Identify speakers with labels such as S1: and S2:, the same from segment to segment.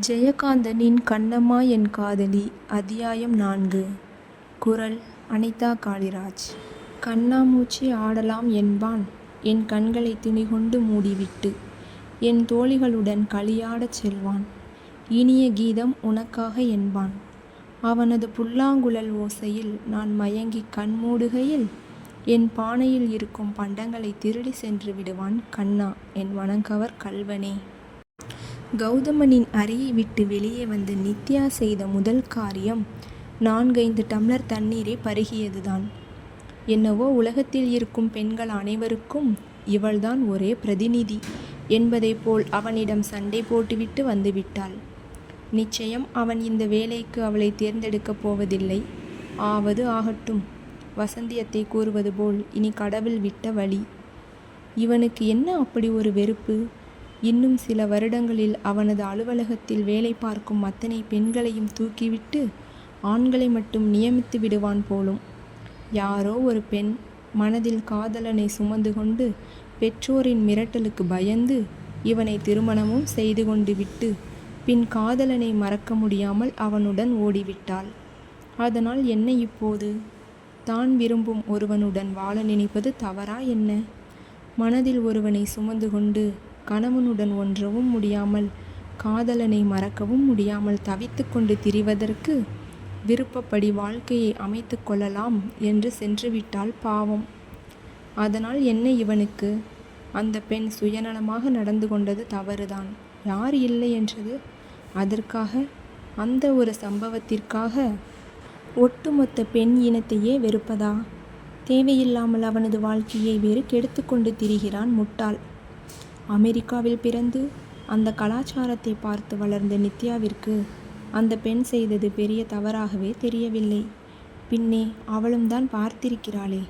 S1: ஜெயகாந்தனின் கண்ணம்மா என் காதலி அத்தியாயம் நான்கு. குரல் அனிதா காளிராஜ். கண்ணாமூச்சி ஆடலாம் என்பான். என் கண்களை துணிகொண்டு மூடிவிட்டு என் தோழிகளுடன் களியாடச் செல்வான். இனிய கீதம் உனக்காக என்பான். அவனது புல்லாங்குழல் ஓசையில் நான் மயங்கிக் கண் மூடுகையில் என் பானையில் இருக்கும் பண்டங்களை திருடி சென்று விடுவான் கண்ணா என் வணங்கவர் கல்வனே. கௌதமனின் அறையை விட்டு வெளியே வந்து நித்யா செய்த முதல் காரியம் நான்கைந்து டம்ளர் தண்ணீரை பருகியதுதான். என்னவோ உலகத்தில் இருக்கும் பெண்கள் அனைவருக்கும் இவள்தான் ஒரே பிரதிநிதி என்பதைப் போல் அவனிடம் சண்டை போட்டுவிட்டு வந்துவிட்டாள் நிச்சயம் அவன் இந்த வேலைக்கு அவளை தேர்ந்தெடுக்கப் போவதில்லை. ஆவது ஆகட்டும் வசந்தியத்தை கூறுவது போல் இனி கடவுள் விட்ட வழி. இவனுக்கு என்ன அப்படி ஒரு வெறுப்பு? இன்னும் சில வருடங்களில் அவனது அலுவலகத்தில் வேலை பார்க்கும் அத்தனை பெண்களையும் தூக்கிவிட்டு ஆண்களை மட்டும் நியமித்து விடுவான் போலும். யாரோ ஒரு பெண் மனதில் காதலனை சுமந்து கொண்டு பெற்றோரின் மிரட்டலுக்கு பயந்து இவனை திருமணமும் செய்து கொண்டு விட்டு பின் காதலனை மறக்க முடியாமல் அவனுடன் ஓடிவிட்டாள். அதனால் என்ன இப்போது? தான் விரும்பும் ஒருவனுடன் வாழ நினைப்பது தவறா என்ன? மனதில் ஒருவனை சுமந்து கொண்டு கணவனுடன் ஒன்றவும் முடியாமல் காதலனை மறக்கவும் முடியாமல் தவித்து கொண்டு திரிவதற்கு விருப்பப்படி வாழ்க்கையை அமைத்து கொள்ளலாம் என்று சென்றுவிட்டால் பாவம். அதனால் என்ன இவனுக்கு? அந்த பெண் சுயநலமாக நடந்து கொண்டது தவறுதான். யார் இல்லை என்றது? அதற்காக அந்த ஒரு சம்பவத்திற்காக ஒட்டுமொத்த பெண் இனத்தையே வெறுப்பதா? தேவையில்லாமல் அவனது வாழ்க்கையை வேறு கெடுத்து கொண்டு திரிகிறான் முட்டாள். அமெரிக்காவில் பிறந்து அந்த கலாச்சாரத்தை பார்த்து வளர்ந்த நித்யாவிற்கு அந்த பெண் செய்தது பெரிய தவறாகவே தெரியவில்லை. பின்னே அவளும் தான் பார்த்திருக்கிறாளே.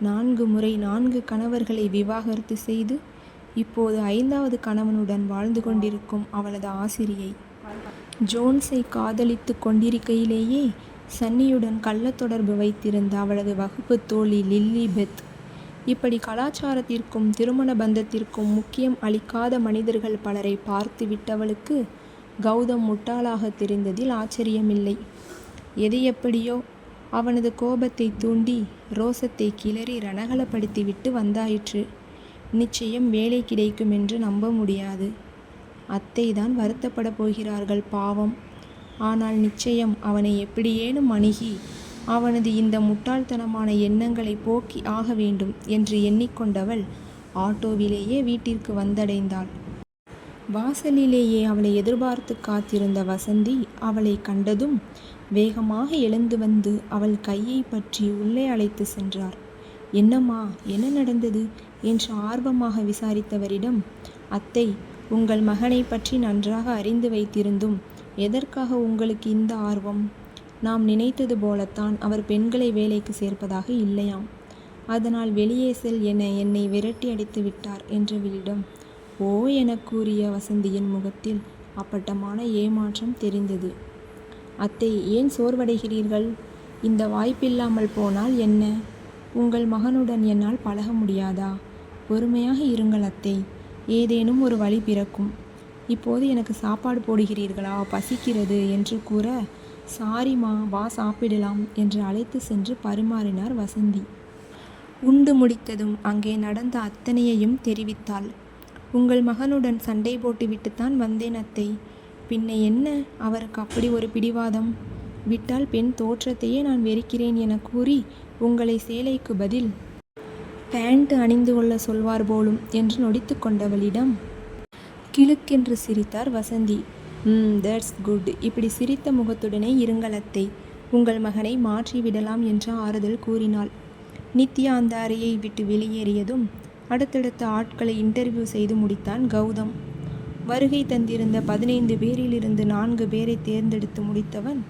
S1: நான்கு முறை நான்கு கணவர்களை விவாகரத்து செய்து இப்போது ஐந்தாவது கணவனுடன் வாழ்ந்து கொண்டிருக்கும் அவளது ஆசிரியை. ஜோன்ஸை காதலித்து கொண்டிருக்கையிலேயே சன்னியுடன் கள்ள தொடர்பு வைத்திருந்த அவளது வகுப்பு தோழி லில்லி பெத் இப்படி கலாச்சாரத்திற்கும் திருமண பந்தத்திற்கும் முக்கியம் அளிக்காத மனிதர்கள் பலரை பார்த்து விட்டவளுக்கு கௌதம் முட்டாளாக தெரிந்ததில் ஆச்சரியமில்லை. எது எப்படியோ அவனது கோபத்தை தூண்டி ரோசத்தை கிளறி ரணகலப்படுத்திவிட்டு வந்தாயிற்று. நிச்சயம் வேலை கிடைக்கும் என்று நம்ப முடியாது. அத்தை தான் வருத்தப்பட போகிறார்கள் பாவம். ஆனால் நிச்சயம் அவனை எப்படியேனும் அணுகி அவனது இந்த முட்டாள்தனமான எண்ணங்களை போக்கி ஆக வேண்டும் என்று எண்ணிக்கொண்டவள் ஆட்டோவிலேயே வீட்டிற்கு வந்தடைந்தாள். வாசலிலேயே அவளை எதிர்பார்த்து காத்திருந்த வசந்தி அவளை கண்டதும் வேகமாக எழுந்து வந்து அவள் கையை பற்றி உள்ளே அழைத்து சென்றார். என்னம்மா என்ன நடந்தது? என்று ஆர்வமாக விசாரித்தவரிடம் அத்தை உங்கள் மகனை பற்றி நன்றாக அறிந்து வைத்திருந்தும் எதற்காக உங்களுக்கு இந்த ஆர்வம்? நாம் நினைத்தது போலத்தான் அவர் பெண்களை வேலைக்கு சேர்ப்பதாக இல்லையாம். அதனால் வெளியே செல் என என்னை விரட்டி அடித்து விட்டார் என்றவளிடம் ஓ என கூறிய வசந்தியின் முகத்தில் அப்பட்டமான ஏமாற்றம் தெரிந்தது. அத்தை ஏன் சோர்வடைகிறீர்கள்? இந்த வாய்ப்பில்லாமல் போனால் என்ன? உங்கள் மகனுடன் என்னால் பழக முடியாதா? பொறுமையாக இருங்கள் அத்தை. ஏதேனும் ஒரு வழி பிறக்கும். இப்போது எனக்கு சாப்பாடு போடுகிறீர்களா? பசிக்கிறது என்று கூற சாரிம்மா வா சாப்பிடலாம் என்று அழைத்து சென்று பரிமாறினார் வசந்தி. உண்டு முடித்ததும் அங்கே நடந்த அத்தனையையும் தெரிவித்தாள். உங்கள் மகனுடன் சண்டை போட்டுவிட்டுத்தான் வந்தேன் அத்தை. பின்ன என்ன? அவருக்கு அப்படி ஒரு பிடிவாதம்? விட்டால் பெண் தோற்றத்தையே நான் வெறுக்கிறேன் என கூறி உங்களை சேலைக்கு பதில் பேண்ட் அணிந்து கொள்ள சொல்வார் போலும் என்று நொடித்து கொண்டவளிடம் கிழுக்கென்று சிரித்தார் வசந்தி. ம் தட்ஸ் குட் இப்படி சிரித்த முகத்துடனே இருங்கள் அத்தை. உங்கள் மகனை மாற்றி விடலாம் என்ற ஆறுதல் கூறினாள். நித்யா அந்த அறையை விட்டு வெளியேறியதும் அடுத்தடுத்த ஆட்களை இன்டர்வியூ செய்து முடித்தான் கௌதம். வருகை தந்திருந்த பதினைந்து பேரிலிருந்து நான்கு பேரை தேர்ந்தெடுத்து முடித்தவன்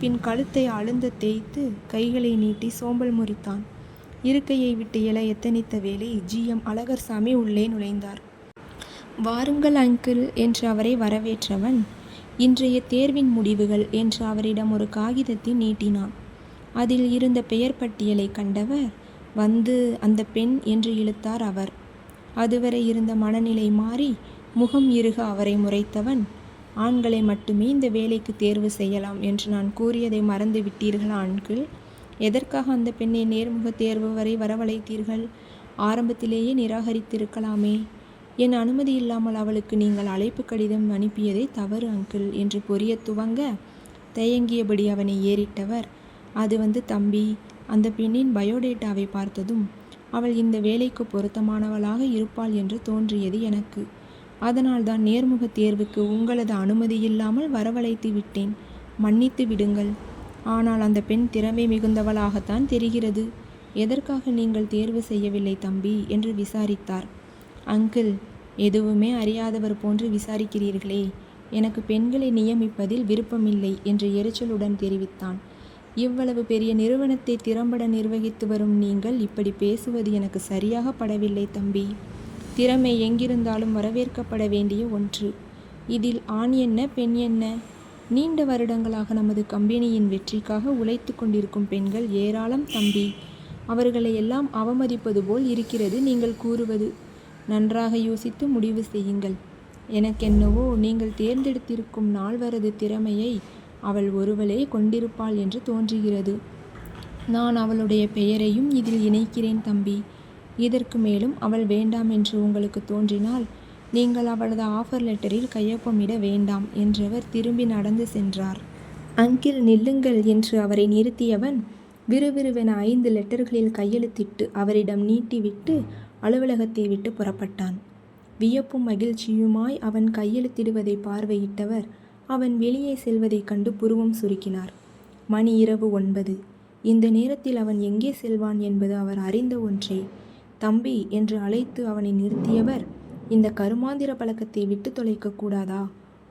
S1: பின் கழுத்தை அழுந்த தேய்த்து கைகளை நீட்டி சோம்பல் முறித்தான். இருக்கையை விட்டு எழ எத்தனித்த வேளை ஜிஎம் அழகர்சாமி உள்ளே நுழைந்தார். வாருங்கள் அங்கிள் என்று அவரை வரவேற்றவன். இன்றைய தேர்வின் முடிவுகள் என்று அவரிடம் ஒரு காகிதத்தை நீட்டினான். அதில் இருந்த பெயர் பட்டியலை கண்டவர் வந்து அந்த பெண் என்று இழுத்தார் அவர். அதுவரை இருந்த மனநிலை மாறி முகம் இருக அவரை முறைத்தவன் ஆண்களை மட்டுமே இந்த வேலைக்கு தேர்வு செய்யலாம் என்று நான் கூறியதை மறந்து விட்டீர்களா ஆண்கள் எதற்காக அந்த பெண்ணை நேர்முக தேர்வு வரை வரவழைத்தீர்கள்? ஆரம்பத்திலேயே நிராகரித்திருக்கலாமே. என் அனுமதி இல்லாமல் அவளுக்கு நீங்கள் அழைப்பு கடிதம் அனுப்பியதே தவறு அங்கிள் என்று பொரிய துவங்க தயங்கியபடி அவனை ஏறிட்டவர். அது வந்து தம்பி அந்த பெண்ணின் பயோடேட்டாவை பார்த்ததும் அவள் இந்த வேலைக்கு பொருத்தமானவளாக இருப்பாள் என்று தோன்றியது எனக்கு. அதனால்தான் நேர்முக தேர்வுக்கு உங்களது அனுமதி இல்லாமல் வரவழைத்து விட்டேன். மன்னித்து விடுங்கள். ஆனால் அந்த பெண் திறமை மிகுந்தவளாகத்தான் தெரிகிறது. எதற்காக நீங்கள் தேர்வு செய்யவில்லை தம்பி? என்று விசாரித்தார். அங்கிள் எதுவுமே அறியாதவர் போன்று விசாரிக்கிறீர்களே. எனக்கு பெண்களை நியமிப்பதில் விருப்பமில்லை என்று எரிச்சலுடன் தெரிவித்தான். இவ்வளவு பெரிய நிறுவனத்தை திறம்பட நிர்வகித்து வரும் நீங்கள் இப்படி பேசுவது எனக்கு சரியாக படவில்லை தம்பி. திறமை எங்கிருந்தாலும் வரவேற்கப்பட வேண்டிய ஒன்று. இதில் ஆண் என்ன பெண் என்ன? நீண்ட வருடங்களாக நமது கம்பெனியின் வெற்றிக்காக உழைத்து கொண்டிருக்கும் பெண்கள் ஏராளம் தம்பி. அவர்களை எல்லாம் அவமதிப்பது போல் இருக்கிறது நீங்கள் கூறுவது. நன்றாக யோசித்து முடிவு செய்யுங்கள். எனக்கென்னவோ நீங்கள் தேர்ந்தெடுத்திருக்கும் நால்வரது திறமையை அவள் ஒருவளே கொண்டிருப்பாள் என்று தோன்றுகிறது. நான் அவளுடைய பெயரையும் இதில் இணைக்கிறேன் தம்பி. இதற்கு மேலும் அவள் வேண்டாம் என்று உங்களுக்கு தோன்றினால் நீங்கள் அவளது ஆஃபர் லெட்டரில் கையொப்பமிட வேண்டாம் என்றவர் திரும்பி நடந்து சென்றார். அங்கில் நில்லுங்கள் என்று அவரை நிறுத்தியவன் விறுவிறுவென ஐந்து லெட்டர்களில் கையெழுத்திட்டு அவரிடம் நீட்டிவிட்டு அலுவலகத்தை விட்டு புறப்பட்டான். வியப்பும் மகிழ்ச்சியுமாய் அவன் கையெழுத்திடுவதை பார்வையிட்டவர் அவன் வெளியே செல்வதைக் கண்டு புருவம் சுருக்கினார். மணி இரவு ஒன்பது. இந்த நேரத்தில் அவன் எங்கே செல்வான் என்பது அவர் அறிந்த ஒன்றே. தம்பி என்று அழைத்து அவனை நிறுத்தியவர் இந்த கருமாந்திர பழக்கத்தை விட்டு தொலைக்கக்கூடாதா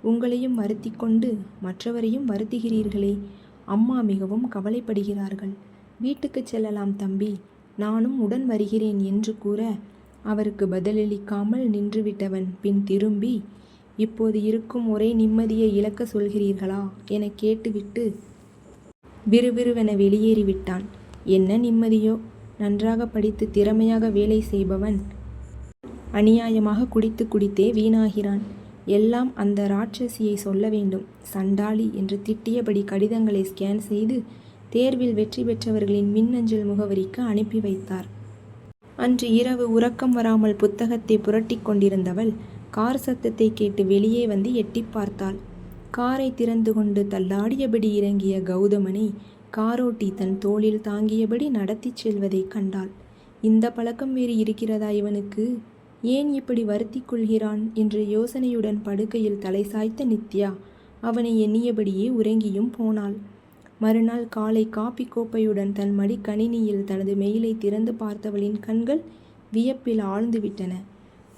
S1: உங்களையும் வருத்தி கொண்டு மற்றவரையும் வருத்துகிறீர்களே. அம்மா மிகவும் கவலைப்படுகிறார்கள். வீட்டுக்கு செல்லலாம் தம்பி. நானும் உடன் வருகிறேன் என்று கூற அவருக்கு பதிலளிக்காமல் நின்றுவிட்டவன். பின் திரும்பி இப்போது இருக்கும் ஒரே நிம்மதியை இழக்க சொல்கிறீர்களா? என கேட்டுவிட்டு விறுவிறுவென வெளியேறிவிட்டான். என்ன நிம்மதியோ? நன்றாக படித்து திறமையாக வேலை செய்பவன் அநியாயமாக குடித்து குடித்தே வீணாகிறான். எல்லாம் அந்த ராட்சசியை சொல்ல வேண்டும். சண்டாளி என்று திட்டியபடி கடிதங்களை ஸ்கேன் செய்து தேர்வில் வெற்றி பெற்றவர்களின் மின்னஞ்சல் முகவரிக்கு அனுப்பி வைத்தார். அன்று இரவு உறக்கம் வராமல் புத்தகத்தை புரட்டிக் கொண்டிருந்தவள் கார் சத்தத்தை கேட்டு வெளியே வந்து எட்டி பார்த்தாள். காரை திறந்து கொண்டு தள்ளாடியபடி இறங்கிய கௌதமனை காரோட்டி தன் தோளில் தாங்கியபடி நடத்திச் செல்வதைக் கண்டாள். இந்த பழக்கம் வேறு இருக்கிறதா இவனுக்கு? ஏன் இப்படி வருத்தி கொள்கிறான்? என்ற யோசனையுடன் படுக்கையில் தலை சாய்த்த நித்யா அவனை எண்ணியபடியே உறங்கியும் போனாள். மறுநாள் காலை காப்பி கோப்பையுடன் தன் மடிக்கணினியில் தனது மெயிலை திறந்து பார்த்தவளின் கண்கள் வியப்பில் ஆழ்ந்துவிட்டன.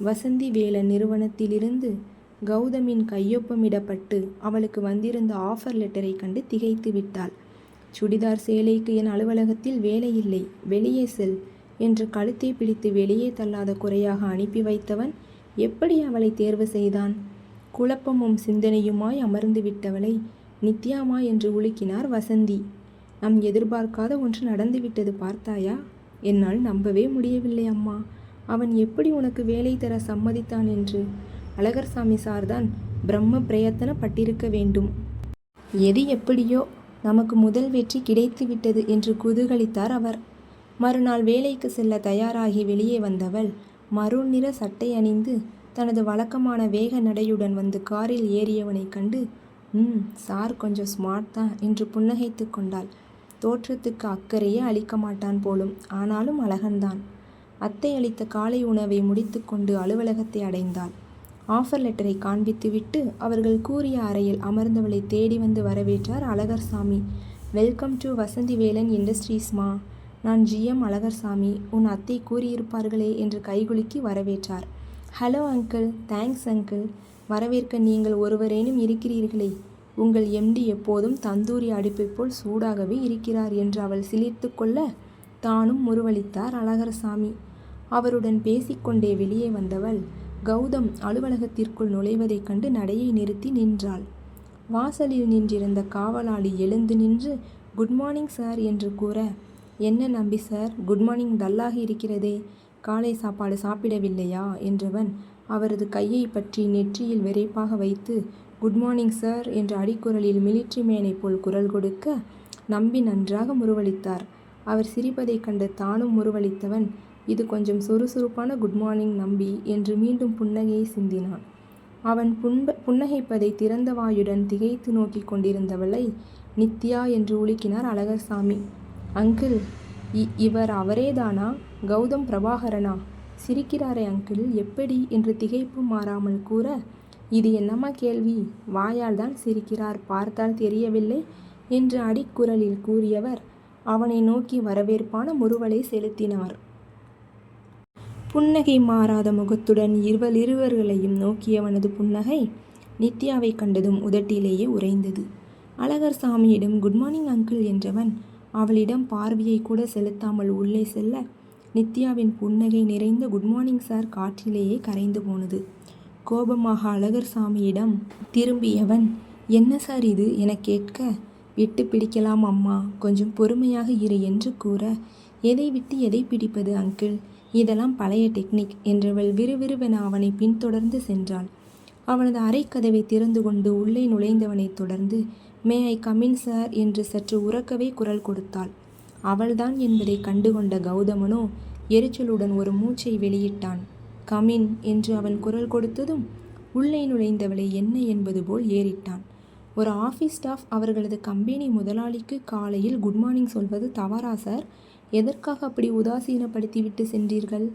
S1: வசந்தி வேலன் நிறுவனத்திலிருந்து கௌதமின் கையொப்பமிடப்பட்டு அவளுக்கு வந்திருந்த ஆஃபர் லெட்டரை கண்டு திகைத்து விட்டாள். சுடிதார் சேலைக்கு என் அலுவலகத்தில் வேலை இல்லை வெளியே செல் என்று கழுத்தை பிடித்து வெளியே தள்ளாத குறையாக அனுப்பி வைத்தவன் எப்படி அவளை தேர்வு செய்தான்? குழப்பமும் சிந்தனையுமாய் அமர்ந்து விட்டவளை நித்யாமா என்று உலுக்கினார் வசந்தி. நம் எதிர்பார்க்காத ஒன்று நடந்துவிட்டது பார்த்தாயா? என்னால் நம்பவே முடியவில்லை அம்மா. அவன் எப்படி உனக்கு வேலை தர சம்மதித்தான் என்று? அழகர்சாமி சார்தான் பிரம்ம பிரயத்தனப்பட்டிருக்க வேண்டும். எது எப்படியோ நமக்கு முதல் வெற்றி கிடைத்துவிட்டது என்று குதூகலித்தார் அவர். மறுநாள் வேலைக்கு செல்ல தயாராகி வெளியே வந்தவள் மருள் நிற சட்டை அணிந்து தனது வழக்கமான வேக நடையுடன் வந்து காரில் ஏறியவனைக் கண்டு ம் சார் கொஞ்சம் ஸ்மார்ட் தான் என்று புன்னகைத்து கொண்டாள். தோற்றத்துக்கு அக்கறையே அளிக்க மாட்டான் போலும் ஆனாலும் அழகன்தான். அத்தை அளித்த காலை உணவை முடித்துக்கொண்டு அலுவலகத்தை அடைந்தாள். ஆஃபர் லெட்டரை காண்பித்துவிட்டு அவர்கள் கூறிய அறையில் அமர்ந்தவளை தேடி வந்து வரவேற்றார் அழகர்சாமி. வெல்கம் டு வசந்தி வேலன் இண்டஸ்ட்ரீஸ்மா நான் ஜிஎம் அழகர்சாமி. உன் அத்தை கூறியிருப்பார்களே என்று கைகுலுக்கி வரவேற்றார். ஹலோ அங்கிள் தேங்க்ஸ் அங்கிள் வரவேற்க நீங்கள் ஒருவரேனும் இருக்கிறீர்களே. உங்கள் எம்டி எப்போதும் தந்தூரி அடுப்பை போல் சூடாகவே இருக்கிறார் என்று அவள் சிலிர்த்து கொள்ள தானும் முருவளித்தார் அழகர்சாமி. அவருடன் பேசிக்கொண்டே வெளியே வந்தவள் கௌதம் அலுவலகத்திற்குள் நுழைவதைக் கண்டு நடையை நிறுத்தி நின்றாள். வாசலில் நின்றிருந்த காவலாளி எழுந்து நின்று குட் மார்னிங் சார் என்று கூற என்ன நம்பி சார்? குட் மார்னிங் டல்லாகி இருக்கிறதே. காலை சாப்பாடு சாப்பிடவில்லையா? என்றவன் அவரது கையை பற்றி நெற்றியில் விரைப்பாக வைத்து குட் மார்னிங் சார் என்ற அடிக்குரலில் மிலிட்ரி மேனைப் போல் குரல் கொடுக்க நம்பி நன்றாக முருவளித்தார் அவர் சிரிப்பதைக் கண்டு தானும் முருவளித்தவன் இது கொஞ்சம் சுறுசுறுப்பான குட் மார்னிங் நம்பி என்று மீண்டும் புன்னகையை சிந்தினான். அவன் புன்ப புன்னகைப்பதை திறந்த வாயுடன் திகைத்து நோக்கி கொண்டிருந்தவளை நித்யா என்று உலுக்கினார் அழகர்சாமி. அங்கிள் இ- இவர் அவரேதானா? கௌதம் பிரபாகரனா? சிரிக்கிறாரே அங்கிள் எப்படி என்று திகைப்பு மாறாமல் கூற? இது என்னம்மா கேள்வி? வாயால் தான் சிரிக்கிறார் பார்த்தால் தெரியவில்லை என்று அடிக்குரலில் கூறியவர் அவனை நோக்கி வரவேற்பான முறுவலை செலுத்தினார். புன்னகை மாறாத முகத்துடன் இருவர் இருவர்களையும் நோக்கியவனது புன்னகை நித்யாவை கண்டதும் உதட்டிலேயே உறைந்தது. அழகர் சாமியிடம் குட் மார்னிங் அங்கிள் என்றவன் அவளிடம் பார்வையை கூட செலுத்தாமல் உள்ளே செல்ல நித்யாவின் புன்னகை நிறைந்த குட் மார்னிங் சார் காற்றிலேயே கரைந்து போனது. கோபமாக அழகர் சாமியிடம் திரும்பியவன் என்ன சார் இது? என கேட்க விட்டு பிடிக்கலாம் அம்மா கொஞ்சம் பொறுமையாக இரு என்று கூற எதை விட்டு எதை பிடிப்பது அங்கிள் இதெல்லாம் பழைய டெக்னிக் என்றவள் விறுவிறுவென அவனை பின்தொடர்ந்து சென்றாள். அவனது அறைக்கதவை திறந்து கொண்டு உள்ளே நுழைந்தவனைத் தொடர்ந்து மே ஐ கமின் சார் என்று சற்று உறக்கவே குரல் கொடுத்தாள். அவள்தான் என்பதை கண்டுகொண்ட கௌதமனோ எரிச்சலுடன் ஒரு மூச்சை வெளியிட்டான். கமின் என்று அவன் குரல் கொடுத்ததும் உள்ளே நுழைந்தவளை என்ன என்பது போல் ஏறிட்டான். ஒரு ஆஃபீஸ் ஸ்டாஃப் அவர்களது கம்பெனி முதலாளிக்கு காலையில் குட் மார்னிங் சொல்வது தவறா சார்? எதற்காக அப்படி உதாசீனப்படுத்திவிட்டு சென்றீர்கள்?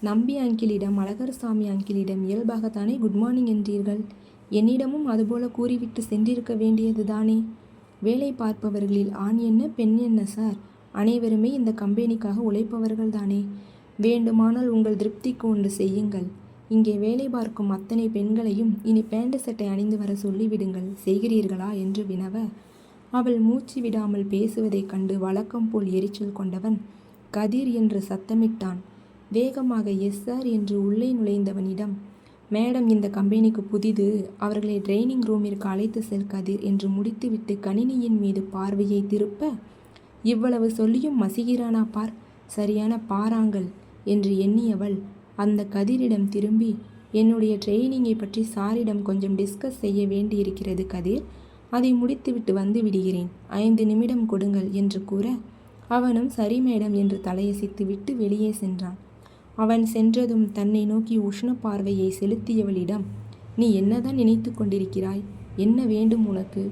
S1: நம்பி அங்கிளிடம் அழகர்சாமி அங்கிலிடம் இயல்பாகத்தானே குட் மார்னிங் என்றீர்கள்? என்னிடமும் அதுபோல கூறிவிட்டு சென்றிருக்க வேண்டியது தானே வேலை பார்ப்பவர்களில் ஆண் என்ன பெண் என்ன சார்? அனைவருமே இந்த கம்பெனிக்காக உழைப்பவர்கள் தானே வேண்டுமானால் உங்கள் திருப்திக்கு ஒன்று செய்யுங்கள். இங்கே வேலை பார்க்கும் அத்தனை பெண்களையும் இனி பேண்ட் சட்டை அணிந்து வர சொல்லிவிடுங்கள். செய்கிறீர்களா என்று வினவ அவள் மூச்சு விடாமல் பேசுவதைக் கண்டு வழக்கம் போல் எரிச்சல் கொண்டவன் கதிர் என்று சத்தமிட்டான். வேகமாக எஸ் சார் என்று உள்ளே நுழைந்தவனிடம் மேடம் இந்த கம்பெனிக்கு புதிது. அவர்களை ட்ரைனிங் ரூமிற்கு அழைத்து செல் கதிர் என்று முடித்துவிட்டு கணினியின் மீது பார்வையை திருப்ப இவ்வளவு சொல்லியும் மசிகிறானா பார். சரியான பாராங்கல் என்று எண்ணியவள் அந்த கதிரிடம் திரும்பி என்னுடைய ட்ரெயினிங்கை பற்றி சாரிடம் கொஞ்சம் டிஸ்கஸ் செய்ய வேண்டியிருக்கிறது கதிர். அதை முடித்துவிட்டு வந்து விடுகிறேன். ஐந்து நிமிடம் கொடுங்கள் என்று கூற அவனும் சரி மேடம் என்று தலையசைத்து விட்டு வெளியே சென்றான். அவன் சென்றதும் தன்னை நோக்கி உஷ்ண பார்வையை செலுத்தியவளிடம் நீ என்னதான் நினைத்து கொண்டிருக்கிறாய்? என்ன வேண்டும் உனக்கு?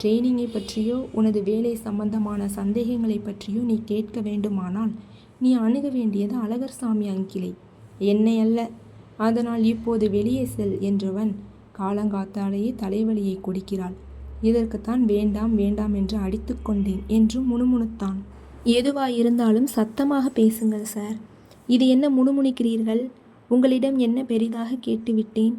S1: ட்ரெயினிங்கை பற்றியோ உனது வேலை சம்பந்தமான சந்தேகங்களை பற்றியோ நீ கேட்க வேண்டுமானால் நீ அணுக வேண்டியது அழகர் சாமி அங்கிளை. என்னை அல்ல. அதனால் இப்போது வெளியே செல் என்றவன் காலங்காத்தாலேயே தலைவலியை கொடுக்கிறாள். இதற்குத்தான் வேண்டாம் வேண்டாம் என்று அடித்துக்கொண்டேன் என்று முணுமுணுத்தான். எதுவாயிருந்தாலும் சத்தமாக பேசுங்கள் சார். இது என்ன முணுமுணுக்கிறீர்கள்? உங்களிடம் என்ன பெரிதாக கேட்டுவிட்டேன்?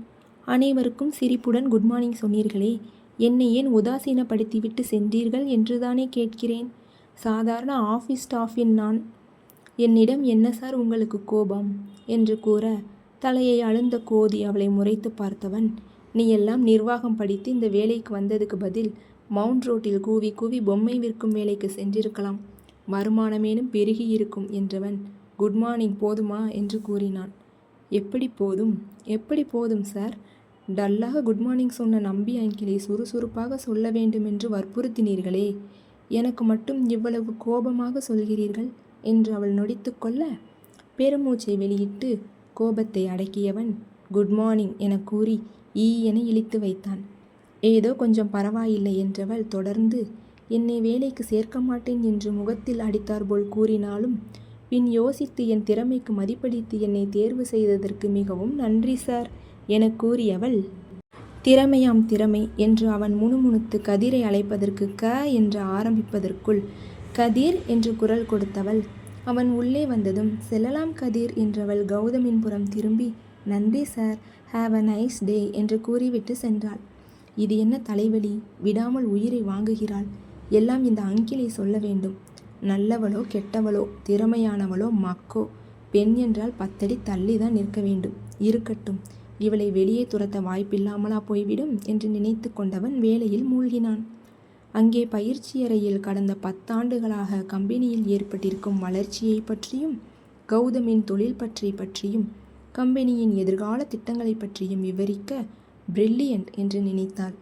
S1: அனைவருக்கும் சிரிப்புடன் குட் மார்னிங் சொன்னீர்களே. என்னை ஏன் உதாசீனப்படுத்திவிட்டு சென்றீர்கள் என்றுதானே கேட்கிறேன். சாதாரண ஆஃபீஸ் ஸ்டாஃபின் நான். என்னிடம் என்ன சார் உங்களுக்கு கோபம்? என்று கூற தலையை அழுந்த கோதி அவளை முறைத்து பார்த்தவன் நீ எல்லாம் நிர்வாகம் படித்து இந்த வேலைக்கு வந்ததுக்கு பதில் மவுண்ட் ரோட்டில் கூவி கூவி பொம்மை விற்கும் வேலைக்கு சென்றிருக்கலாம். வருமானமேனும் பெருகி இருக்கும் என்றவன் குட் மார்னிங் போதுமா? என்று கூறினான். எப்படி போதும்? எப்படி போதும் சார்? டல்லாக குட் மார்னிங் சொன்ன நம்பி அங்கிளை சுறுசுறுப்பாக சொல்ல வேண்டுமென்று வற்புறுத்தினீர்களே. எனக்கு மட்டும் இவ்வளவு கோபமாக சொல்கிறீர்கள் என்று அவள் நொடித்துக்கொள்ள பெருமூச்சை வெளியிட்டு கோபத்தை அடக்கியவன் குட் மார்னிங் என கூறி ஈ என இழித்து வைத்தான். ஏதோ கொஞ்சம் பரவாயில்லை என்றவள் தொடர்ந்து என்னை வேலைக்கு சேர்க்க மாட்டேன் என்று முகத்தில் அடித்தார்போல் கூறினாலும் பின் யோசித்து என் திறமைக்கு மதிப்பளித்து என்னை தேர்வு செய்ததற்கு மிகவும் நன்றி சார். என கூறியவள் திறமையாம் திறமை என்று அவன் முணுமுணுத்து கதிரை அழைப்பதற்கு க என்று ஆரம்பிப்பதற்குள் கதிர் என்று குரல் கொடுத்தவள். அவன் உள்ளே வந்ததும் செல்லலாம் கதிர் என்றவள் கௌதமின் புறம் திரும்பி நன்றி sir have a nice day என்று கூறிவிட்டு சென்றாள். இது என்ன தலைவலி? விடாமல் உயிரை வாங்குகிறாள். எல்லாம் இந்த அங்கிலை சொல்ல வேண்டும். நல்லவளோ கெட்டவளோ திறமையானவளோ மக்கோ பெண் என்றால் பத்தடி தள்ளி தான் நிற்க வேண்டும். இருக்கட்டும். இவளை வெளியே துரத்த வாய்ப்பில்லாமலா போய்விடும் என்று நினைத்து கொண்டவன் வேலையில் மூழ்கினான். அங்கே பயிற்சியறையில் கடந்த பத்தாண்டுகளாக கம்பெனியில் ஏற்பட்டிருக்கும் வளர்ச்சியை பற்றியும் கௌதமின் தொழில் பற்றி பற்றியும் கம்பெனியின் எதிர்கால திட்டங்களை பற்றியும் விவரிக்க பிரில்லியன்ட் என்று நினைத்தாள்.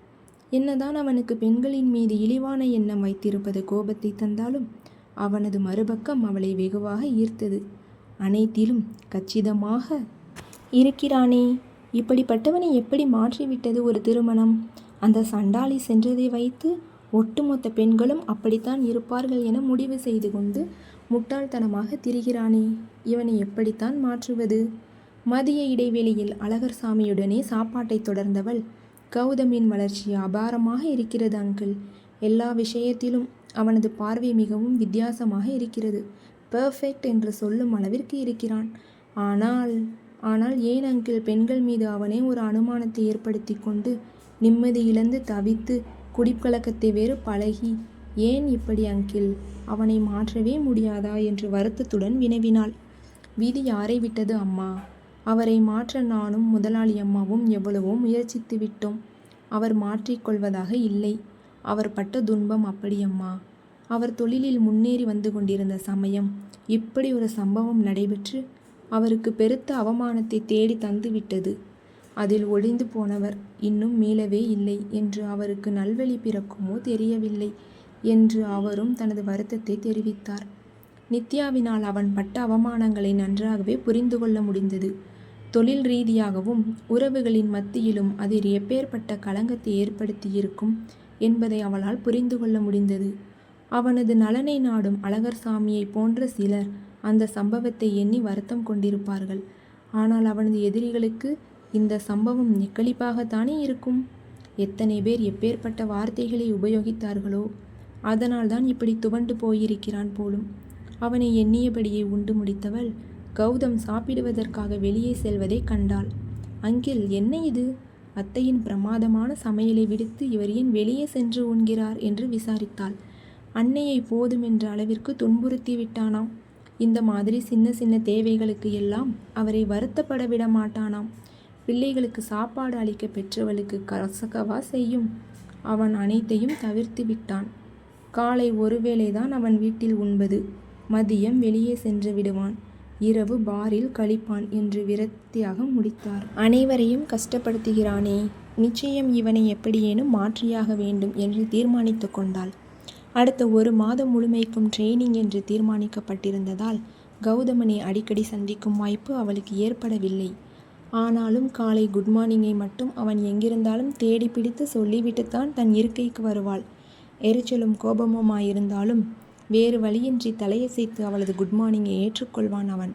S1: என்னதான் அவனுக்கு பெண்களின் மீது இழிவான எண்ணம் வைத்திருப்பது கோபத்தை தந்தாலும் அவனது மறுபக்கம் அவளை வெகுவாக ஈர்த்தது. அனைத்திலும் கச்சிதமாக இருக்கிறானே! இப்படிப்பட்டவனை எப்படி மாற்றிவிட்டது ஒரு திருமணம்? அந்த சண்டாளி சென்றதை வைத்து ஒட்டுமொத்த பெண்களும் அப்படித்தான் இருப்பார்கள் என முடிவு செய்து கொண்டு முட்டாள்தனமாக திரிகிறானே. இவனை எப்படித்தான் மாற்றுவது? மதிய இடைவெளியில் அழகர் சாமியுடனே சாப்பாட்டை தொடர்ந்தவள் கௌதமின் வளர்ச்சி அபாரமாக இருக்கிறது அங்கிள். எல்லா விஷயத்திலும் அவனது பார்வை மிகவும் வித்தியாசமாக இருக்கிறது. பெர்ஃபெக்ட் என்று சொல்லும் அளவிற்கு இருக்கிறான். ஆனால் ஆனால் ஏன் அங்கிள் பெண்கள் மீது அவனே ஒரு அனுமானத்தை ஏற்படுத்தி கொண்டு நிம்மதி இழந்து தவித்து குடிப்பழக்கத்தை வேறு பழகி ஏன் இப்படி அங்கிள்? அவனை மாற்றவே முடியாதா? என்று வருத்தத்துடன் வினவினாள். விதி யாரை விட்டது அம்மா? அவரை மாற்ற நானும் முதலாளி அம்மாவும் எவ்வளவோ முயற்சித்து விட்டோம். அவர் மாற்றிக்கொள்வதாக இல்லை. அவர் பட்ட துன்பம் அப்படியம்மா அவர் தொழிலில் முன்னேறி வந்து கொண்டிருந்த சமயம் இப்படி ஒரு சம்பவம் நடைபெற்று அவருக்கு பெருத்த அவமானத்தை தேடி தந்துவிட்டது. அதில் ஒளிந்து போனவர் இன்னும் மீளவே இல்லை. என்று அவருக்கு நல்வழி பிறக்குமோ தெரியவில்லை என்று அவரும் தனது வருத்தத்தை தெரிவித்தார். நித்யாவினால் அவன் பட்ட அவமானங்களை நன்றாகவே புரிந்து கொள்ள முடிந்தது. தொழில் ரீதியாகவும் உறவுகளின் மத்தியிலும் அதில் எப்பேற்பட்ட களங்கத்தை ஏற்படுத்தியிருக்கும் என்பதை அவளால் புரிந்து கொள்ள முடிந்தது. அவனது நலனை நாடும் அழகர் சாமியை போன்ற சிலர் அந்த சம்பவத்தை எண்ணி வருத்தம் கொண்டிருப்பார்கள். ஆனால் அவனது எதிரிகளுக்கு இந்த சம்பவம் நெக்களிப்பாகத்தானே இருக்கும்? எத்தனை பேர் எப்பேற்பட்ட வார்த்தைகளை உபயோகித்தார்களோ அதனால்தான் இப்படி துவண்டு போயிருக்கிறான் போலும். அவனை எண்ணியபடியே உண்டு முடித்தவள் கௌதம் சாப்பிடுவதற்காக வெளியே செல்வதை கண்டாள். அங்கில் என்ன இது? அத்தையின் பிரமாதமான சமையலை விடுத்து இவர் ஏன் வெளியே சென்று உண்கிறார்? என்று விசாரித்தாள். அன்னையை போதுமென்ற அளவிற்கு துன்புறுத்தி விட்டானாம் இந்த மாதிரி சின்ன சின்ன தேவைகளுக்கு எல்லாம் அவரை வருத்தப்பட விட மாட்டானாம். பிள்ளைகளுக்கு சாப்பாடு அளிக்க பெற்றவளுக்கு கசக்கவா செய்யும். அவன் அனைத்தையும் தவிர்த்து விட்டான். காலை ஒருவேளைதான் அவன் வீட்டில் உண்பது. மதியம் வெளியே சென்று விடுவான். இரவு பாரில் கழிப்பான் என்று விரக்தியாக முடித்தார். அனைவரையும் கஷ்டப்படுத்துகிறானே. நிச்சயம் இவனை எப்படியேனும் மாற்றியாக வேண்டும் என்று தீர்மானித்து கொண்டாள். அடுத்த ஒரு மாதம் முழுமைக்கும் ட்ரெயினிங் என்று தீர்மானிக்கப்பட்டிருந்ததால் கௌதமனை அடிக்கடி சந்திக்கும் வாய்ப்பு அவளுக்கு ஏற்படவில்லை. ஆனாலும் காலை குட் மார்னிங்கை மட்டும் அவன் எங்கிருந்தாலும் தேடி பிடித்து சொல்லிவிட்டுத்தான் தன் இருக்கைக்கு வருவாள். எரிச்சலும் கோபமுமாயிருந்தாலும் வேறு வழியின்றி தலையசைத்து அவளது குட் மார்னிங்கை ஏற்றுக்கொள்வான் அவன்.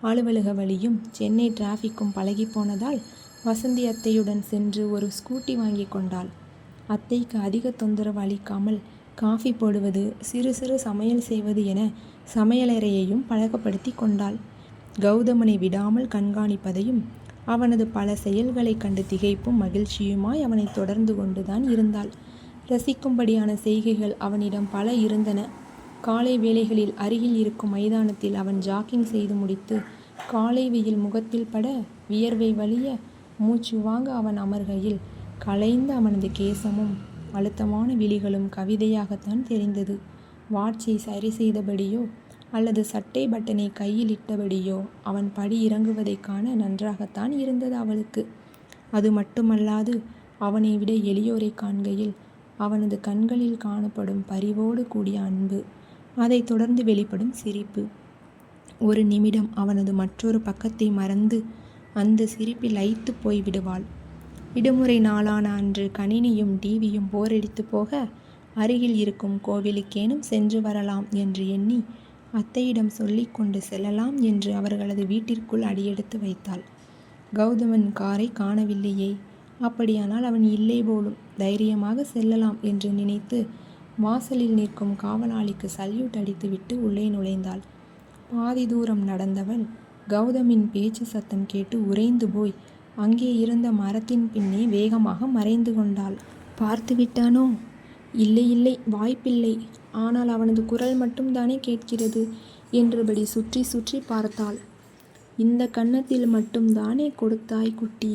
S1: அலுவலக வழியும் சென்னை டிராஃபிக்கும் பழகி போனதால் வசந்தி அத்தையுடன் சென்று ஒரு ஸ்கூட்டி வாங்கி கொண்டாள். அத்தைக்கு அதிக தொந்தரவு அளிக்காமல் காஃபி போடுவது சிறு சிறு சமையல் செய்வது என சமையலறையையும் பழக்கப்படுத்தி கொண்டாள். கௌதமனை விடாமல் கண்காணிப்பதையும் அவனது பல செயல்களைக் கண்டு திகைப்பும் மகிழ்ச்சியுமாய் அவனை தொடர்ந்து கொண்டுதான் இருந்தாள். ரசிக்கும்படியான செய்கைகள் அவனிடம் பல இருந்தன. காலை வேளைகளில் அருகில் இருக்கும் மைதானத்தில் அவன் ஜாக்கிங் செய்து முடித்து காலை வெயில் முகத்தில் பட வியர்வை வழிய மூச்சு வாங்க அவன் அமர்கையில் கலைந்த அவனது கேசமும் அழுத்தமான விழிகளும் கவிதையாகத்தான் தெரிந்தது. வாட்சை சரி செய்தபடியோ அல்லது சட்டை பட்டனை கையில் இட்டபடியோ அவன் படி இறங்குவதைக் காண நன்றாகத்தான் இருந்தது அவளுக்கு. அது மட்டுமல்லாது அவனை விட எளியோரை காண்கையில் அவனது கண்களில் காணப்படும் பரிவோடு கூடிய அன்பு அதை தொடர்ந்து வெளிப்படும் சிரிப்பு. ஒரு நிமிடம் அவனது மற்றொரு பக்கத்தை மறந்து அந்த சிரிப்பில் லைத்து போய் விடுவாள் விடுமுறை நாளான அன்று கணினியும் டிவியும் போரடித்து போக அருகில் இருக்கும் கோவிலுக்கேனும் சென்று வரலாம் என்று எண்ணி அத்தையிடம் சொல்லி கொண்டு செல்லலாம் என்று அவர்களது வீட்டிற்குள் அடியெடுத்து வைத்தாள். கௌதமன் காரை காணவில்லையே. அப்படியானால் அவன் இல்லை போலும். தைரியமாக செல்லலாம் என்று நினைத்து வாசலில் நிற்கும் காவலாளிக்கு சல்யூட் அடித்துவிட்டு உள்ளே நுழைந்தாள். பாதி தூரம் நடந்தவள் கௌதமின் பேச்சு சத்தம் கேட்டு உறைந்து போய் அங்கே இருந்த மரத்தின் பின்னே வேகமாக மறைந்து கொண்டாள். பார்த்து விட்டானோ இல்லை இல்லை வாய்ப்பில்லை. ஆனால் அவனது குரல் மட்டும்தானே கேட்கிறது என்றபடி சுற்றி சுற்றி பார்த்தாள். இந்த கன்னத்தில் மட்டும்தானே கொடுத்தாய் குட்டி?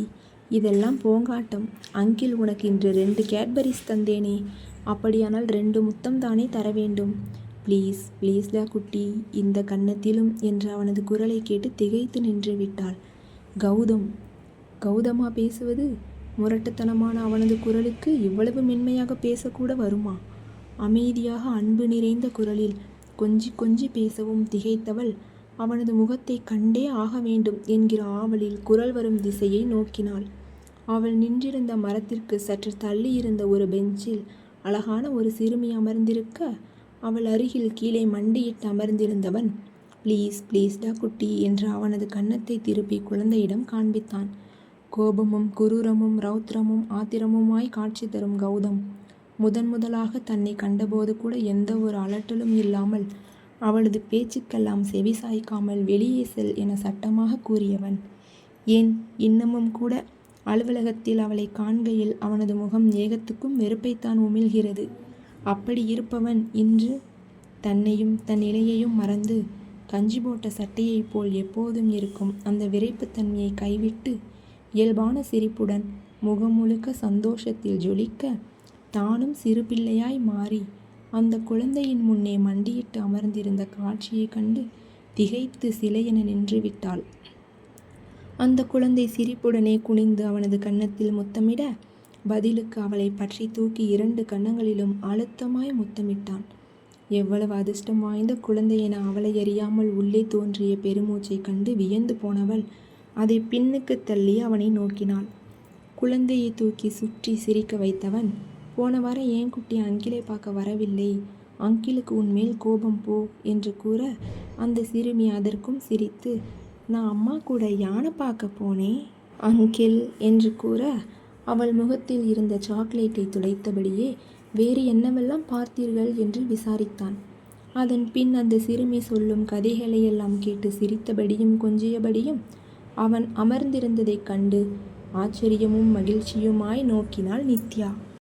S1: இதெல்லாம் போங்காட்டம். அங்கில் உனக்கு இன்று ரெண்டு கேட்பரிஸ் தந்தேனே. அப்படியானால் ரெண்டு முத்தம் தானே தர வேண்டும். ப்ளீஸ் ப்ளீஸ்டா குட்டி. இந்த கன்னத்திலும் என்று அவனது குரலை கேட்டு திகைத்து நின்று விட்டாள். கௌதம் கௌதமா பேசுவது முரட்டுத்தனமான அவனது குரலுக்கு இவ்வளவு மென்மையாக பேசக்கூட வருமா? அமைதியாக அன்பு நிறைந்த குரலில் கொஞ்சி கொஞ்சி பேசவும் திகைத்தவள் அவனது முகத்தை கண்டே ஆக வேண்டும் என்கிற ஆவலில் குரல் வரும் திசையை நோக்கினாள். அவள் நின்றிருந்த மரத்திற்கு சற்று தள்ளி இருந்த ஒரு பெஞ்சில் அழகான ஒரு சிறுமி அமர்ந்திருக்க அவள் அருகில் கீழே மண்டியிட்டு அமர்ந்திருந்தவன் ப்ளீஸ் ப்ளீஸ்டா குட்டி என்று அவனது கன்னத்தை திருப்பி குழந்தையிடம் காண்பித்தான். கோபமும் குரூரமும் ரௌத்ரமும் ஆத்திரமுமாய் காட்சி தரும் கௌதம். முதன் முதலாக தன்னை கண்டபோது கூட எந்த ஒரு அலட்டலும் இல்லாமல் அவளது பேச்சுக்கெல்லாம் செவி சாய்க்காமல் வெளியே செல் என சட்டமாக கூறியவன். ஏன்? இன்னமும் கூட அலுவலகத்தில் அவளை காண்கையில் அவனது முகம் ஏகத்துக்கும் வெறுப்பைத்தான் உமிழ்கிறது. அப்படி இருப்பவன் இன்று தன்னையும் தன் நிலையையும் மறந்து கஞ்சி போட்ட சட்டையைப் போல் எப்போதும் இருக்கும் அந்த விரைப்புத்தன்மையை கைவிட்டு இயல்பான சிரிப்புடன் முகம் முழுக்க சந்தோஷத்தில் ஜொலிக்க தானும் சிறு பிள்ளையாய் மாறி அந்த குழந்தையின் முன்னே மண்டியிட்டு அமர்ந்திருந்த காட்சியைக் கண்டு திகைத்து சிலையென நின்று விட்டாள் அந்த குழந்தை சிரிப்புடனே குனிந்து அவனது கன்னத்தில் முத்தமிட பதிலுக்கு அவளை பற்றி தூக்கி இரண்டு கன்னங்களிலும் அழுத்தமாய் முத்தமிட்டான். எவ்வளவு அதிர்ஷ்டம் வாய்ந்த குழந்தை என அவளை அறியாமல் உள்ளே தோன்றிய பெருமூச்சை கண்டு வியந்து போனவள் அதை பின்னுக்கு தள்ளி அவனை நோக்கினாள். குழந்தையை தூக்கி சுற்றி சிரிக்க வைத்தவன் போன வாரம் ஏன் குட்டி அங்கிலே பார்க்க வரவில்லை. அங்கிலுக்கு உன்மேல் கோபம் போ என்று கூற அந்த சிறுமி அதற்கும் சிரித்து நான் அம்மா கூட யானை பார்க்க போனேன் அங்கிள் என்று கூற அவள் முகத்தில் இருந்த சாக்லேட்டை துடைத்தபடியே வேறு என்னவெல்லாம் பார்த்தீர்கள்? என்று விசாரித்தான். அதன் பின் அந்த சிறுமி சொல்லும் கதைகளையெல்லாம் கேட்டு சிரித்தபடியும் கொஞ்சியபடியும் அவன் அமர்ந்திருந்ததைக் கண்டு ஆச்சரியமும் மகிழ்ச்சியுமாய் நோக்கினாள் நித்யா.